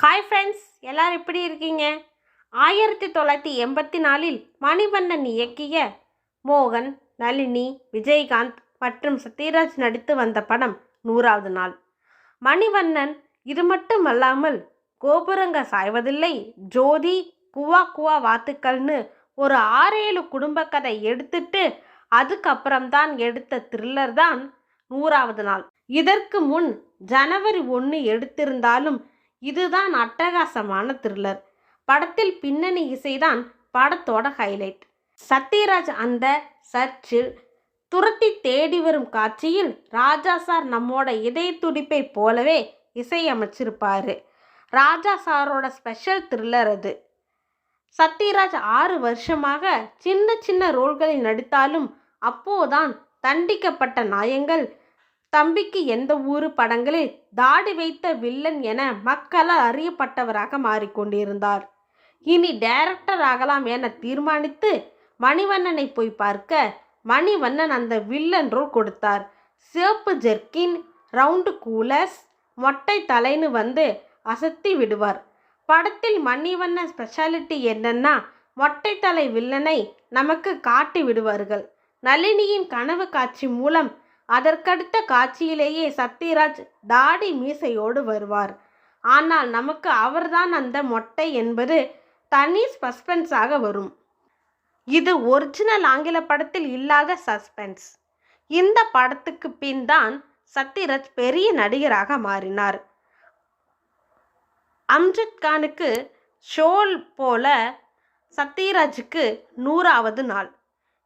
Hi friends எல்லாரும் எப்படி இருக்கீங்க? ஆயிரத்தி தொள்ளாயிரத்தி எண்பத்தி நாலில் மணிவண்ணன் இயக்கிய மோகன் நளினி விஜயகாந்த் மற்றும் சத்யராஜ் நடித்து வந்த படம் நூறாவது நாள். மணிவண்ணன் இது மட்டுமல்லாமல் கோபுரங்க சாய்வதில்லை ஜோதி குவா குவா வாத்துக்கள்னு ஒரு ஆறேழு குடும்ப கதை எடுத்துட்டு அதுக்கப்புறம்தான் எடுத்த த்ரில்லர் தான் நூறாவது நாள். இதற்கு முன் ஜனவரி ஒன்று எடுத்திருந்தாலும் இதுதான் அட்டகாசமான த்ரில்லர் படத்தில் பின்னணி இசைதான் படத்தோட ஹைலைட் சத்யராஜ் அந்த சர்ச்சில் துரத்தி தேடி வரும் காட்சியில் ராஜா சார் நம்மோட இதய துடிப்பை போலவே இசையமைச்சிருப்பாரு. ராஜா சாரோட ஸ்பெஷல் த்ரில்லர் அது. சத்யராஜ் ஆறு வருஷமாக சின்ன சின்ன ரோல்களில் நடித்தாலும் அப்போதான் தண்டிக்கப்பட்ட நாயங்கள் தம்பிக்கு எந்த ஊரு படங்களில் தாடி வைத்த வில்லன் என மக்களால் அறியப்பட்டவராக மாறிக்கொண்டிருந்தார். இனி டைரக்டர் ஆகலாம் என தீர்மானித்து மணிவண்ணனை போய் பார்க்க மணிவண்ணன் அந்த வில்லன் ரோல் கொடுத்தார். சிவப்பு ஜெர்கின் ரவுண்டு கூலர்ஸ் மொட்டை தலைன்னு வந்து அசத்தி விடுவார். படத்தில் மணிவண்ணன் ஸ்பெஷாலிட்டி என்னன்னா மொட்டை தலை வில்லனை நமக்கு காட்டி விடுவார்கள். நளினியின் கனவு காட்சி மூலம் அதற்கடுத்த காட்சியிலேயே சத்யராஜ் தாடி மீசையோடு வருவார். ஆனால் நமக்கு அவர்தான் அந்த மொட்டை என்பது தனி சஸ்பென்ஸாக வரும். இது ஒரிஜினல் ஆங்கில படத்தில் இல்லாத சஸ்பென்ஸ். இந்த படத்துக்கு பின் தான் சத்யராஜ் பெரிய நடிகராக மாறினார். அம்ஜத் கானுக்கு ஷோல் போல சத்யராஜுக்கு நூறாவது நாள்.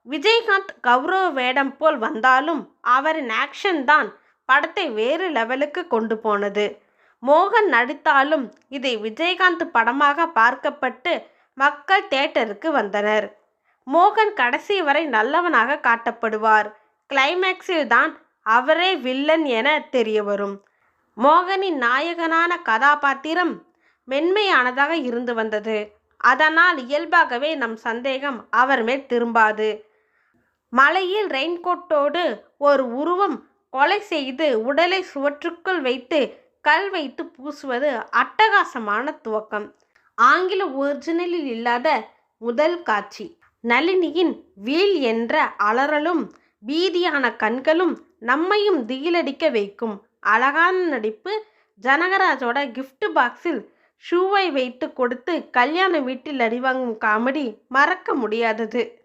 விஜயகாந்த் கௌரவ வேடம் போல் வந்தாலும் அவரின் ஆக்ஷன் தான் படத்தை வேறு லெவலுக்கு கொண்டு போனது. மோகன் நடித்தாலும் இதை விஜயகாந்த் படமாக பார்க்கப்பட்டு மக்கள் தேட்டருக்கு வந்தனர். மோகன் கடைசி வரை நல்லவனாக காட்டப்படுவார். கிளைமேக்ஸில் தான் அவரே வில்லன் என தெரிய வரும் மோகனின் நாயகனான கதாபாத்திரம் மென்மையானதாக இருந்து வந்தது. அதனால் இயல்பாகவே நம் சந்தேகம் அவர் மேல் திரும்பாது. மலையில் ரெயின்கோட்டோடு ஒரு உருவம் கொலை செய்து உடலை சுவற்றுக்குள் வைத்து கல் வைத்து பூசுவது அட்டகாசமான துவக்கம். ஆங்கில ஒரிஜினலில் இல்லாத முதல் காட்சி. நளினியின் வீல் என்ற அலறலும் பீதியான கண்களும் நம்மையும் திகிலடிக்க வைக்கும் அழகான நடிப்பு ஜனகராஜோட கிஃப்ட் பாக்ஸில் ஷூவை வைத்து கொடுத்து கல்யாண வீட்டில் அடிவாங்கும் காமெடி மறக்க முடியாதது.